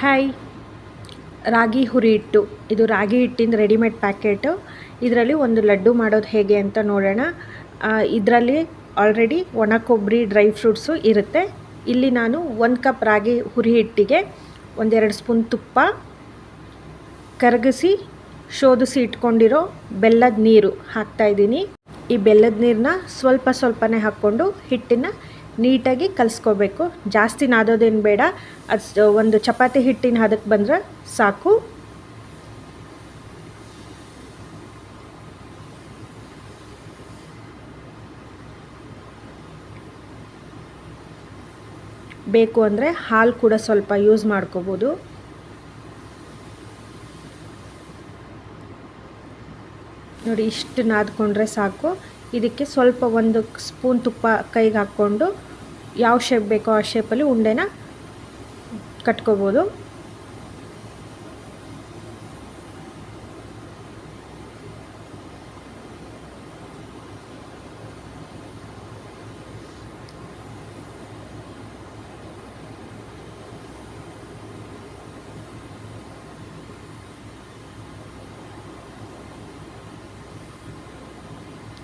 Hi ರಾಗಿ ಹುರಿ ಹಿಟ್ಟು. ಇದು ರಾಗಿ ಹಿಟ್ಟಿಂದ ರೆಡಿಮೇಡ್ ಪ್ಯಾಕೆಟು ಇದರಲ್ಲಿ ಒಂದು ಲಡ್ಡು ಮಾಡೋದು ಹೇಗೆ ಅಂತ ನೋಡೋಣ. ಇದರಲ್ಲಿ ಆಲ್ರೆಡಿ ಒಣ ಕೊಬ್ಬರಿ ಡ್ರೈ ಫ್ರೂಟ್ಸು ಇರುತ್ತೆ. ಇಲ್ಲಿ ನಾನು ಒಂದು ಕಪ್ ರಾಗಿ ಹುರಿ ಹಿಟ್ಟಿಗೆ ಒಂದೆರಡು ಸ್ಪೂನ್ ತುಪ್ಪ, ಕರಗಿಸಿ ಶೋಧಿಸಿ ಇಟ್ಕೊಂಡಿರೋ ಬೆಲ್ಲದ ನೀರು ಹಾಕ್ತಾಯಿದ್ದೀನಿ ಈ ಬೆಲ್ಲದ ನೀರನ್ನ ಸ್ವಲ್ಪ ಸ್ವಲ್ಪನೇ ಹಾಕ್ಕೊಂಡು ಹಿಟ್ಟನ್ನು ನೀಟಾಗಿ ಕಲಿಸ್ಕೋಬೇಕು. ಜಾಸ್ತಿ ನಾದೋದೇನು ಬೇಡ. ಅದು ಒಂದು ಚಪಾತಿ ಹಿಟ್ಟಿನ ಹದಕ್ಕೆ ಬಂದರೆ ಸಾಕು. ಬೇಕು ಅಂದರೆ ಹಾಲು ಕೂಡ ಸ್ವಲ್ಪ ಯೂಸ್ ಮಾಡ್ಕೋಬೋದು. ನೋಡಿ ಇಷ್ಟು ನಾದ್ಕೊಂಡ್ರೆ ಸಾಕು. ಇದಕ್ಕೆ ಸ್ವಲ್ಪ ಒಂದು ಸ್ಪೂನ್ ತುಪ್ಪ ಕೈಗೆ ಹಾಕ್ಕೊಂಡು ಯಾವ ಶೇಪ್ ಬೇಕೋ ಆ ಶೇಪಲ್ಲಿ ಉಂಡೆನ ಕಟ್ಕೋಬೋದು.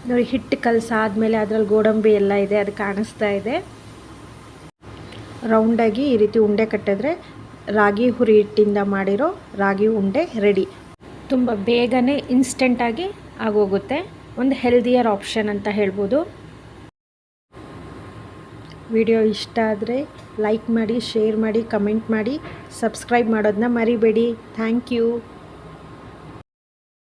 ನೋಡಿ ಹಿಟ್ಟು ಕಲಸಾದ್ಮೇಲೆ ಅದರಲ್ಲಿ ಗೋಡಂಬಿ ಎಲ್ಲ ಇದೆ, ಅದು ಕಾಣಿಸ್ತಾ ಇದೆ. ರೌಂಡಾಗಿ ಈ ರೀತಿ ಉಂಡೆ ಕಟ್ಟಿದ್ರೆ ರಾಗಿ ಹುರಿ ಹಿಟ್ಟಿಂದ ಮಾಡಿರೋ ರಾಗಿ ಉಂಡೆ ರೆಡಿ ತುಂಬ ಬೇಗನೆ ಇನ್ಸ್ಟೆಂಟಾಗಿ ಆಗೋಗುತ್ತೆ. ಒಂದು ಹೆಲ್ದಿಯರ್ ಆಪ್ಷನ್ ಅಂತ ಹೇಳ್ಬೋದು. ವಿಡಿಯೋ ಇಷ್ಟ ಆದರೆ ಲೈಕ್ ಮಾಡಿ ಶೇರ್ ಮಾಡಿ ಕಮೆಂಟ್ ಮಾಡಿ ಸಬ್ಸ್ಕ್ರೈಬ್ ಮಾಡೋದನ್ನ ಮರಿಬೇಡಿ. Thank you